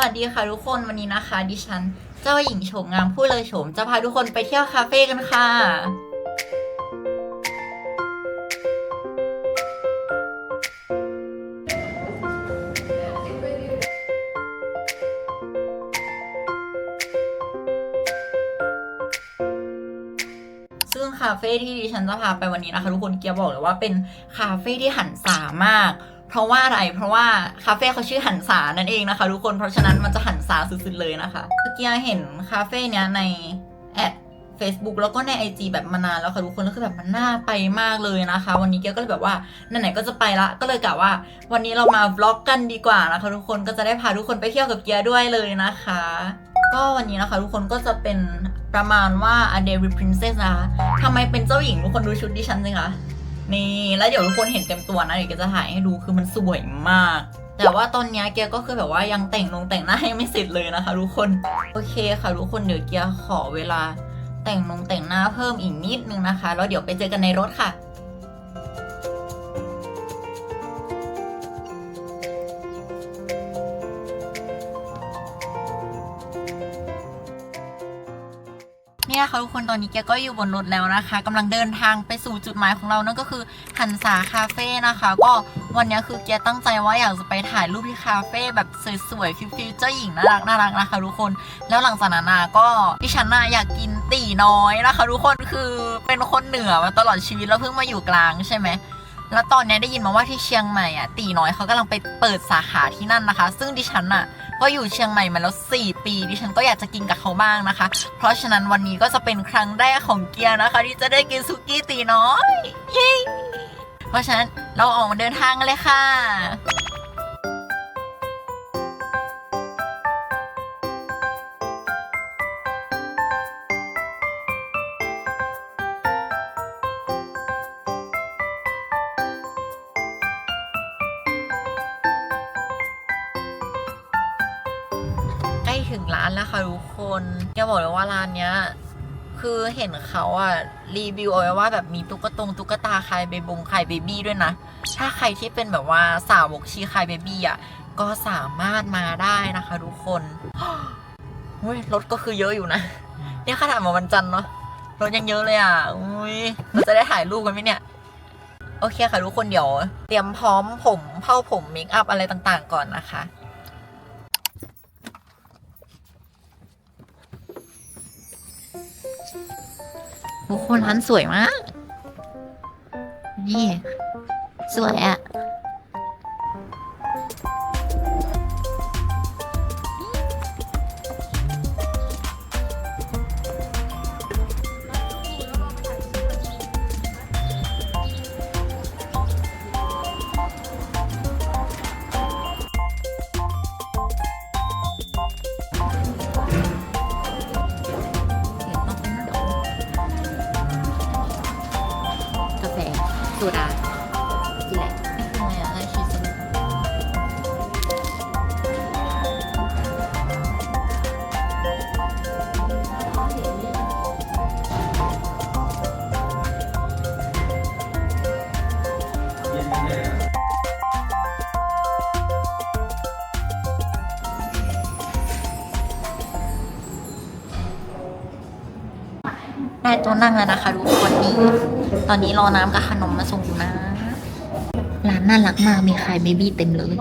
วัสดีค่ะทุกคนวันนี้นะคะ ดิฉันเจ้าหญิงโฉมงามผู้เลยโฉมจะพาทุกคนไปเที่ยวคาเฟ่กันค่ะ ซึ่งคาเฟ่ที่ดิฉันจะพาไปวันนี้นะคะ ทุกคนเกียร์บอกเลยว่าเป็นคาเฟ่ที่หันษามาก ราะว่าอะไร เพราะว่าคาเฟ่เขาชื่อหันษานั่นเองนะคะทุกคน เพราะฉะนั้นมันจะหันษาสุดๆเลยนะคะเมื่อกียร์เห็นคาเฟ่เนี้ยในแอด Facebook แล้วก็ใน IG แบบมานานแล้วค่ะทุกคนแล้วคือแบบมันน่าไปมากเลยนะคะ วันนี้เกียก็เลยแบบว่าไหนๆก็จะไปละก็เลยกะว่า วันนี้เรามาบล็อกกันดีกว่านะคะทุกคนก็จะได้พาทุกคนไปเที่ยวกับเกียร์ด้วยเลยนะคะ ก็วันนี้นะคะทุกคนก็จะเป็นประมาณว่า a d e r i Princess นะคะทำไมเป็นเจ้าหญิงทุกคนดูชุดดิฉันสิคะ นี่แล้วเดี๋ยวทุกคนเห็นเต็มตัวนะเดี๋ยวเกจะถ่ายให้ดูคือมันสวยมาก แต่ว่าตอนนี้เกียร์ก็คือแบบว่ายังแต่งลงแต่งหน้ายังไม่เสร็จเลยนะคะ ทุกคนโอเคค่ะทุกคนเดี๋ยวเกียร์ขอเวลาแต่งลงแต่งหน้าเพิ่มอีกนิดนึงนะคะ แล้วเดี๋ยวไปเจอกันในรถค่ะ นี่ยค่ะทุกคนตอนนี้แกก็อยู่บนรถแล้วนะคะกำลังเดินทางไปสู่จุดหมายของเรานั่นก็คือหันษาคาเฟ่นะคะ ก็วันนี้คือแกตั้งใจว่าอยากจะไปถ่ายรูปที่คาเฟ่แบบสวยๆฟิวๆเจ้าหญิงน่ารักน่ารักนะคะทุกคนแล้วหลังจากนั้นก็ดิฉันน่ะอยากกินตีน้อยนะคะทุกคนคือเป็นคนเหนือมาตลอดชีวิตแล้วเพิ่งมาอยู่กลางใช่ไหมแล้วตอนนี้ได้ยินมาว่าที่เชียงใหม่อะตีน้อยเขากำลังไปเปิดสาขาที่นั่นนะคะ ซึ่งดิฉันอะ ก็อยู่เชียงใหม่มาแล้ว 4 ปี ดิฉันก็อยากจะกินกับเขาบ้างนะคะ เพราะฉะนั้นวันนี้ก็จะเป็นครั้งแรกของเกียร์นะคะ ที่จะได้กินซุกี้ตีน้อย เย้ เพราะฉะนั้นเราออกมาเดินทางกันเลยค่ะ ถึงร้านแล้วค่ะทุกคนแกบอกเลยว่าร้านเนี้ยคือเห็นเขาอะรีวิวเอาไว้ว่าแบบมีตุ๊กตงตุ๊กตาคายเบบงคายเบบี้ด้วยนะ ถ้าใครที่เป็นแบบว่าสาวกชีคายเบบี้อะก็สามารถมาได้นะคะทุกคนเฮ้ยรถก็คือเยอะอยู่นะ เนี่ยขนาดมาวันจันทร์เนาะรถยังเยอะเลยอะอุ้ยเราจะได้ถ่ายรูปกันไหมเนี่ย โอเคค่ะทุกคนเดี๋ยว เตรียมพร้อมผมเผ้าผมเมคอัพอะไรต่างๆ ก่อนนะคะ โอ้โหร้านสวยมาก นี่ สวยอะ ได้ตัวนั่งแล้วนะคะทุกคนนี่ตอนนี้รอน้ำกับขนมมาส่งอยู่นะ ร้านน่ารักมากมีขายเบบี้เต็มเลย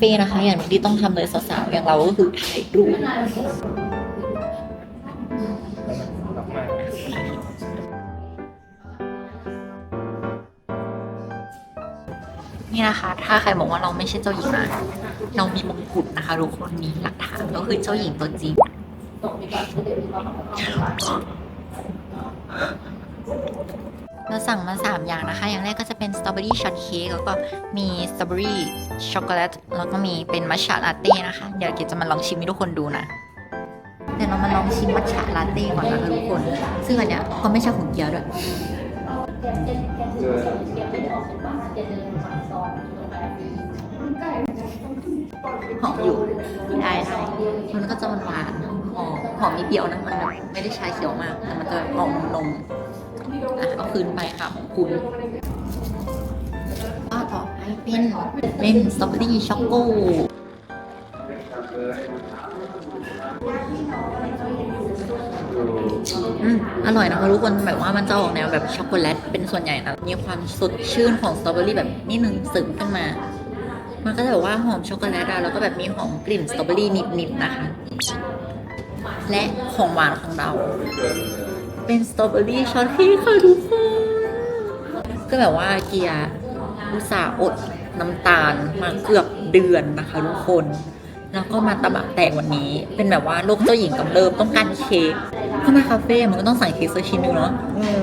ฟ่นะคะ อย่างที่ต้องทำเลยสาวๆอย่างเราก็คือถ่ายรูปนี่นะคะ ถ้าใครบอกว่าเราไม่ใช่เจ้าหญิงนะเรามีมงกุฎนะคะทุกคนมีหลักฐานก็คือเจ้าหญิงตัวจริงเราสั่งมา 3 อย่างนะคะ อย่างแรกก็จะเป็นสตรอเบอรี่ช็อตเค้กแล้วก็มีสตรอเบอรี่ ช็อกโกแลตแล้วก็มีเป็นมัชชาลาเต้นะคะ เดี๋ยวเกดจะมาลองชิมให้ทุกคนดูนะ เดี๋ยวเรามาลองชิมมัชชาลาเต้ก่อนนะคะทุกคน ซึ่งอันเนี้ยก็ไม่ใช่ของเกียวด้วยหอมอยู่ได้ได้มันก็จะหวานหอมหอมนิดเดียวนะ มันแบบไม่ได้ชาเขียวมาก แต่มันจะหอมนมอะเอาคืนไปค่ะของคุณ เป็นเป็นสตรอเบอรี่ช็อกโกอืมอร่อยนะคะทุกคนแบบว่ามันจะออกแนวแบบช็อกโกแลตเป็นส่วนใหญ่นะมีความสดชื่นของสตรอเบอรี่แบบนิดนึงเสริมขึ้นมา มันก็จะแบบว่าหอมช็อกโกแลตอะแล้วก็แบบมีหอมกลิ่นสตรอเบอรี่นิดๆนะคะ และของหวานของเรา เป็นสตรอเบอรี่ช็อตเค้กค่ะทุกคนก็แบบว่าเกียร์ อุตส่าห์อดน้ำตาลมาเกือบเดือนนะคะทุกคน แล้วก็มาตะบะแตกวันนี้ เป็นแบบว่าโรคเจ้าหญิงกำเริบต้องการเค้กเข้ามาคาเฟ่มันก็ต้องสั่งเค้กสักชิ้นหนึงเนาะอืม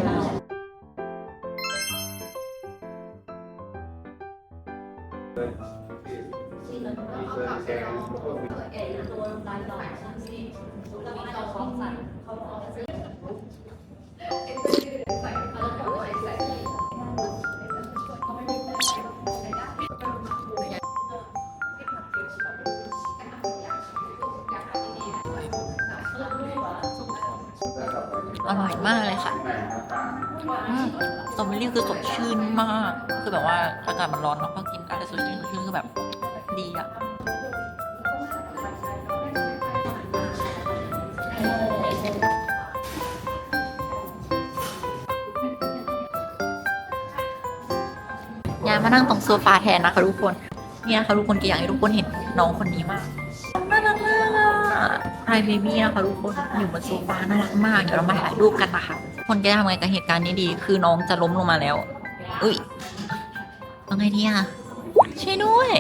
อร่อ มากเลยค่ะสตรอเบอรี่คือสดชื่นมาก คือแบบว่าอากาศมันร้อนเนาะพอกินอะไรสดชื่นสดชื่นคือแบบดีอะยายมานั่งตรงโซฟาแทนนะคะทุกคน เนี่ยค่ะทุกคนก็อยากให้ทุกคนเห็นน้องคนนี้มากน่ารักมากอะไฮเบบี้นะคะทุกคนอยู่บนโซฟาน่ารักมาก เดี๋ยวเรามาถ่ายรูปกัน คนจะทำไงกับเหตุการณ์นี้ดี คือน้องจะล้มลงมาแล้ว อุ้ยทำไงดีอะช่วยด้วย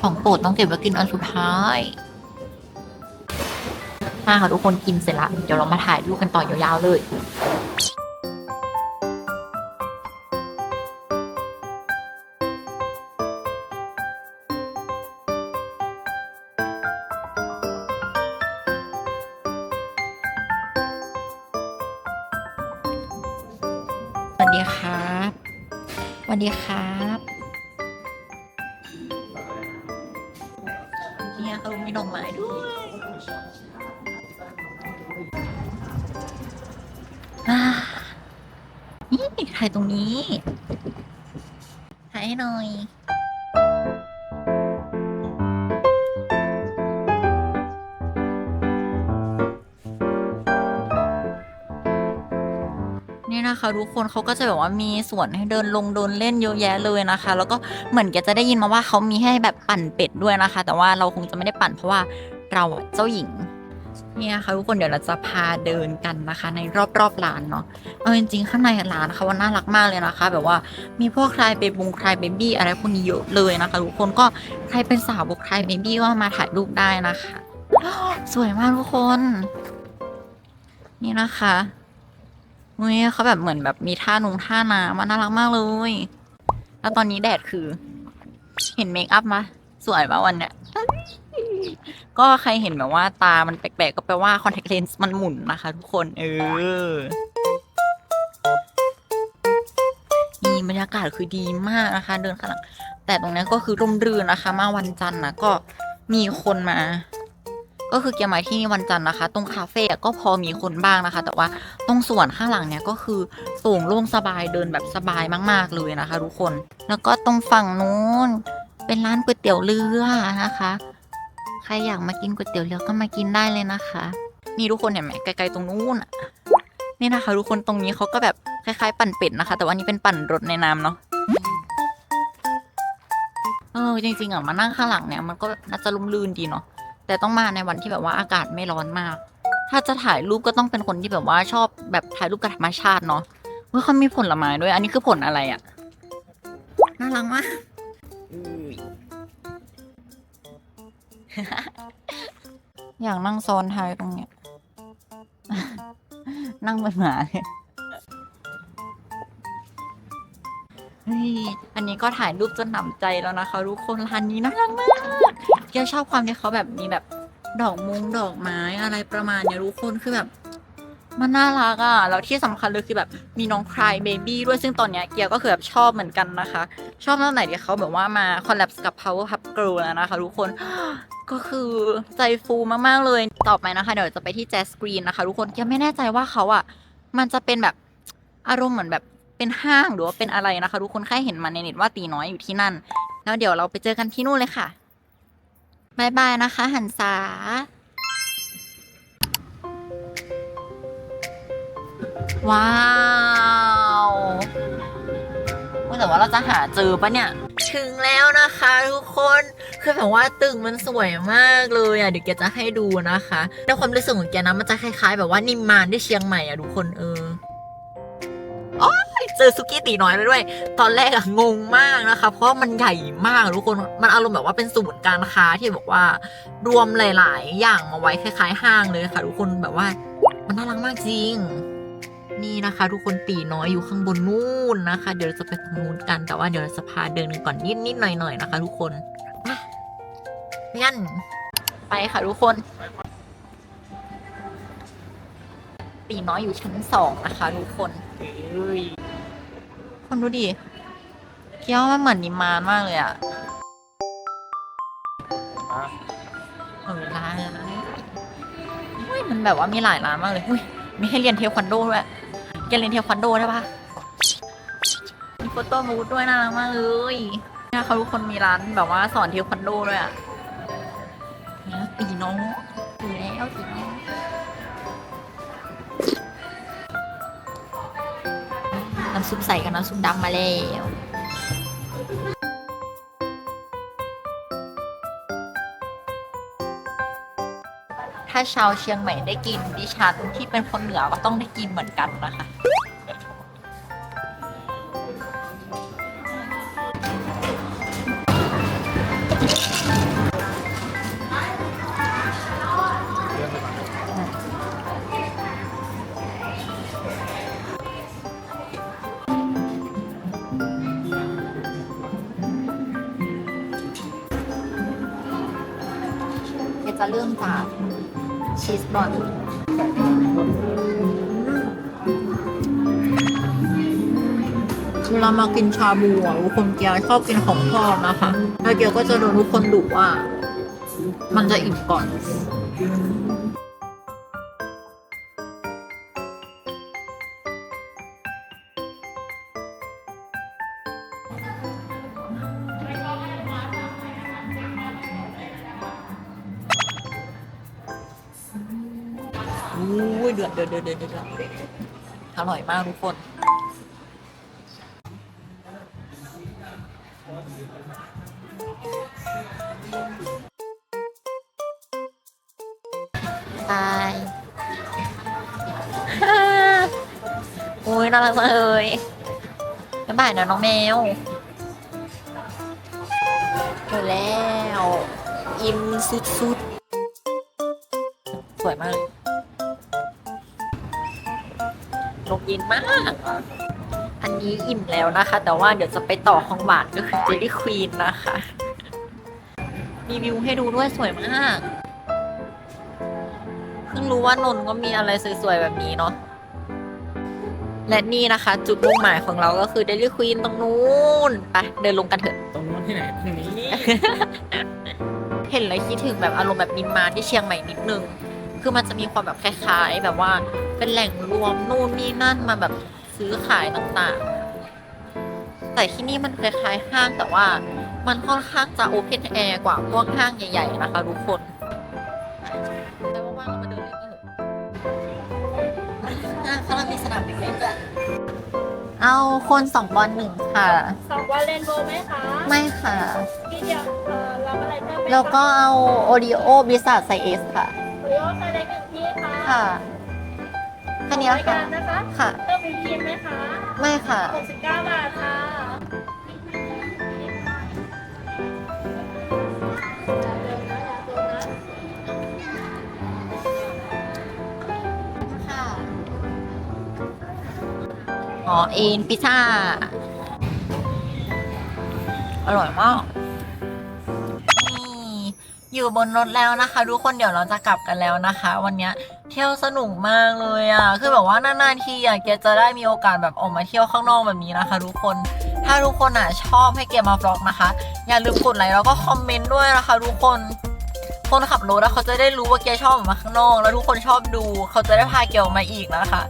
ของโปรดต้องเก็บไว้กินอันสุดท้ายมาค่ะทุกคนกินเสร็จละเดี๋ยวเรามาถ่ายรูปกันต่อยาวๆเลย ดีครับเนี่ยเขามีดอกไม้ด้วยอ่านี่ถ่ายตรงนี้ ถ่ายให้หน่อย นี่ะคะ ทุกคนเขาก็จะแบบว่ามีสวนให้เดินลงเดินเล่นเยอะแยะเลยนะคะ แล้วก็เหมือนแกจะได้ยินมาว่าเขามีให้แบบปั่นเป็ดด้วยนะคะ แต่ว่าเราคงจะไม่ได้ปั่นเพราะว่าเราเจ้าหญิงเนี่ยค่ะทุกคนเดี๋ยวเราจะพาเดินกันนะคะ ในรอบๆร้านเนาะเอาจริงๆข้างในร้านเขาว่าน่ารักมากเลยนะคะ แบบว่ามีพวกคลายเบบุงใคลายเบบี้อะไรพวกนี้เยอะเลยนะคะทุกคนก็ใครเป็นสาวกใคลายเบบี้ก็มาถ่ายรูปได้นะคะ สวยมากทุกคน นี่นะคะ เฮ้ยเขาแบบเหมือนแบบมีท่านุงท่าน้ำมันน่ารักมากเลย แล้วตอนนี้แดดคือ เห็นเมคอัพมาสวยปะวันเนี้ย ก็ใครเห็นแบบว่าตามันแปลกๆก็แปลว่าคอนแทคเลนส์มันหมุนนะคะทุกคน เออนี่บรรยากาศคือดีมากนะคะ เดินข้างหลังแต่ตรงนี้ก็คือร่มรื่นนะคะ มาวันจันทร์นะก็มีคนมา ก็คือเกียร์มาที่นี่วันจันทร์นะคะ ตรงคาเฟ่ก็พอมีคนบ้างนะคะ แต่ว่าตรงส่วนข้างหลังเนี่ยก็คือโปร่งโล่งสบายเดินแบบสบายมาก ๆเลยนะคะ ทุกคน แล้วก็ตรงฝั่งนู้นเป็นร้านก๋วยเตี๋ยวเรือนะคะ ใครอยากมากินก๋วยเตี๋ยวเรือก็มากินได้เลยนะคะ นี่ทุกคนเห็นไหมไกลๆตรงนู้นนี่นะคะ ทุกคนตรงนี้เขาก็แบบคล้ายๆ ปั่นเป็ดนะคะ แต่ว่านี่เป็นปั่นรถในน้ำเนาะเออจริงๆอะมานั่งข้างหลังเนี่ยมันก็น่าจะลุ่มลื่นดีเนาะ แต่ต้องมาในวันที่แบบว่าอากาศไม่ร้อนมาก ถ้าจะถ่ายรูปก็ต้องเป็นคนที่แบบว่าชอบแบบถ่ายรูปกับธรรมชาติเนาะเฮ้ยเขามีผลไม้ด้วย อันนี้คือผลอะไรอะน่ารักมากอุ้ยอยากนั่งซ้อนท้ายตรงเนี้ย นั่งเป็นหมาเลยเฮ้ยอันนี้ก็ถ่ายรูปจนหนำใจแล้วนะคะทุกคนร้านนี้น่ารักมาก เกียวชอบความที่เขาแบบมีแบบดอกมุงดอกไม้อะไรประมาณเนี้ยทุกคนคือแบบ มันน่ารักอะแล้วที่สำคัญเลยคือแบบมีน้องคลายเบบี้ด้วยซึ่งตอนเนี้ยเกียร์ก็คือแบบชอบเหมือนกันนะคะ ชอบตั้งแต่ที่เขาแบบว่ามาคอลแลบกับ Power Pup Girl แล้วนะคะทุกคนก็คือใจฟูมากๆเลยต่อไปนะคะ เดี๋ยวจะไปที่ Jazz Green นะคะ ทุกคนเกียร์ไม่แน่ใจว่าเขาอะมันจะเป็นแบบอารมณ์เหมือนแบบเป็นห้างหรือว่าเป็นอะไรนะคะ ทุกคนแค่เห็นมาในเน็ตว่าตีน้อยอยู่ที่นั่น แล้วเดี๋ยวเราไปเจอกันที่นู่นเลยค่ะ บายบายนะคะ หันษาว้าวอุ๊ยแต่ว่าเราจะหาเจอปะเนี่ย ถึงแล้วนะคะทุกคนคือแบบว่าตึกมันสวยมากเลยอะเดี๋ยวแกจะให้ดูนะคะในความรู้สึกของแกนะมันจะคล้ายๆ แบบว่านิมมานที่เชียงใหม่อะทุกคนเออ เจอซุกี้ตีน้อยไปด้วย ตอนแรกอะงงมากนะคะ เพราะมันใหญ่มากทุกคนมันอารมณ์แบบว่าเป็นศูนย์การค้าที่แบบว่ารวมหลาย ๆ อย่างมาไว้คล้าย ๆ ห้างเลยค่ะ ทุกคนแบบว่า มันน่ารักมากจริง นี่นะคะ ทุกคนตีน้อยอยู่ข้างบนนู่นนะคะ เดี๋ยวเราจะไปตรงนู้นกันแต่ว่าเดี๋ยวเราจะพาเดินกันก่อนนิดนิดๆหน่อยหน่อยๆนะคะ ทุกคนมาไปกันไปค่ะทุกคนตีน้อยอยู่ชั้นสองนะคะ ทุกคนเอ้ย คนดูดิเกี้ยวมันเหมือนนิมมานมากเลยอะเออร้านร้านอุ้ยมันแบบว่ามีหลายร้านมากเลยอุ้ยมีให้เรียนเทควันโดด้วยแกเรียนเทควันโดได้ปะมีโฟโต้บูธด้วยน่ารักมากเลยเนี่ยเขาทุกคนมีร้านแบบว่าสอนเทควันโดด้วยอะเนี่ยตีน้องตีแล้วตีน้อง น้ำซุปใส่กับน้ำซุปดำมาแล้วถ้าชาวเชียงใหม่ได้กินดิฉันที่เป็นคนเหนือก็ต้องได้กินเหมือนกันนะคะ จะเริ่มจากชีสบอลเวลามากินชาบูอะทุกคนเกียร์ชอบกินของทอดนะคะ แล้วเกียร์ก็จะโดนทุกคนดุว่า มันจะอิ่มก่อน อุ้ยเดือดเดือดเดือดเดือดเดือดอร่อยมากทุกคนตายโอ้ยน่ารักจังเลยบ๊ายบายนะน้องแมวเจอแล้ว อิ่มสุดๆ สวยมาก ลมเย็นมาก อันนี้อิ่มแล้วนะคะ แต่ว่าเดี๋ยวจะไปต่อของหวานก็คือเจลลี่ควีนนะคะรีวิวให้ดูด้วยสวยมาก เพิ่งรู้ว่านนท์ก็มีอะไรสวยๆแบบนี้เนาะ และนี่นะคะ จุดมุ่งหมายของเราก็คือเดลี่ควีนตรงนู้น ไปเดินลงกันเถอะ ตรงนู้นที่ไหนตรงนี้ เห็นแล้วคิดถึงแบบอารมณ์แบบนิมมานที่เชียงใหม่นิดนึง คือมันจะมีความแบบคล้ายๆ แบบว่าเป็นแหล่งรวมนู่นนี่นั่นมาแบบซื้อขายต่างๆ แต่ที่นี่มันคล้ายๆห้างแต่ว่ามันค่อนข้างจะโอเพนแอร์กว่าพวกห้างใหญ่ ๆ นะคะทุกคนแต่ว่างๆเรามาเดินเล่นกันเถอะอะเขาเรามีสนามเด็กเล่นด้วยเอาคนสองบอลหนึ่งค่ะ สองวันเรนโบว์ไหมคะไม่ค่ะ พี่เดียวเอ่อรับอะไรเพิ่มไหมคะ แล้วก็เอาโอริโอบิสซาไซเอสค่ะ โยอซส์เล็กหนึ่งที่ค่ะค่ะแค่นี้ค่ะค่ะ ต้องมพิมพ์ไหมคะไม่ค่ะ 69บาทค่ะค่ะหอเอ็นพิซซ่า อร่อยมาก อยู่บนรถแล้วนะคะ ทุกคนเดี๋ยวเราจะกลับกันแล้วนะคะ วันนี้เที่ยวสนุกมากเลยอะคือแบบว่านานๆทีอะเกจะได้มีโอกาสแบบออกมาเที่ยวข้างนอกแบบนี้นะคะ ทุกคนถ้าทุกคนอะชอบให้เกียมาบล็อกนะคะ อย่าลืมกดไลค์แล้วก็คอมเมนต์ด้วยนะคะ ทุกคนคนขับรถอะเขาจะได้รู้ว่าเกชอบออกมาข้างนอก แล้วทุกคนชอบดู เขาจะได้พาเกียออกมาอีกนะคะ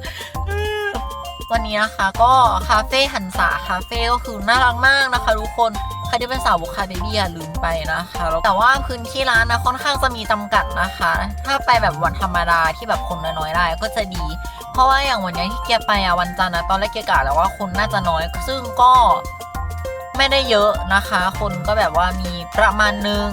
วันนี้นะคะก็คาเฟ่หันษาคาเฟ่ก็คือน่ารักมากนะคะ ทุกคน ครที่เป็นสาวบุคคาเบบี้อย่าลืมไปนะคะแต่ว่าพื้นที่ร้านนะค่อนข้างจะมีจำกัดนะคะ ถ้าไปแบบวันธรรมดาที่แบบคนน้อยๆได้ก็จะดี เพราะว่าอย่างวันนี้ที่เกียไปอะวันจันทร์นะตอนแรกเกียกะแล้วว่าคนน่าจะน้อย ซึ่งก็ไม่ได้เยอะนะคะ คนก็แบบว่ามีประมาณหนึง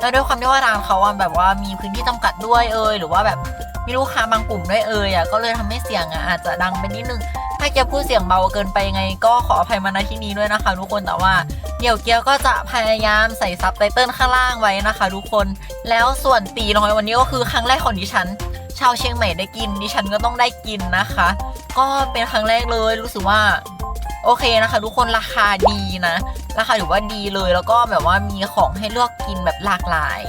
แล้วด้วยความที่ว่าร้านเขาแบบว่ามีพื้นที่จำกัดด้วยเอยหรือว่าแบบมีลูกค้าบางกลุ่มด้วยเอยอะก็เลยทำให้เสียงอะอาจจะดังไปนิดนึง ถ้าเกียวพูดเสียงเบาเกินไปยังไง ก็ขออภัยมาณที่นี้ด้วยนะคะ ทุกคนแต่ว่าเดี๋ยวเกียวก็จะพยายามใส่ซับไตเติลข้างล่างไว้นะคะ ทุกคนแล้วส่วนตีน้อยวันนี้ก็คือครั้งแรกของดิฉัน ชาวเชียงใหม่ได้กินดิฉันก็ต้องได้กินนะคะ ก็เป็นครั้งแรกเลยรู้สึกว่าโอเคนะคะ ทุกคนราคาดีนะราคาถือว่าดีเลยแล้วก็แบบว่ามีของให้เลือกกินแบบหลากหลาย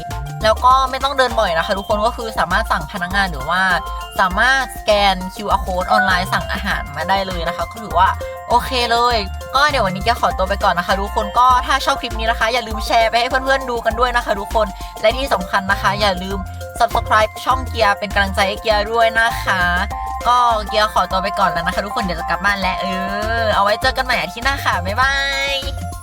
แล้วก็ไม่ต้องเดินบ่อยนะคะ ทุกคนก็คือสามารถสั่งพนักงานหรือว่า สามารถสแกน QR code ออนไลน์สั่งอาหารมาได้เลยนะคะ ก็ถือว่าโอเคเลย ก็เดี๋ยววันนี้จะขอตัวไปก่อนนะคะทุกคนก็ถ้าชอบคลิปนี้นะคะ อย่าลืมแชร์ไปให้เพื่อนๆดูกันด้วยนะคะทุกคนและที่สำคัญนะคะ อย่าลืม subscribe ช่องเกียร์เป็นกำลังใจให้เกียร์ด้วยนะคะ ก็เกียร์ขอตัวไปก่อนแล้วนะคะ ทุกคนเดี๋ยวจะกลับบ้านแล้วเออเอาไว้เจอกันใหม่อาทิตย์หน้าค่ะบ๊ายบาย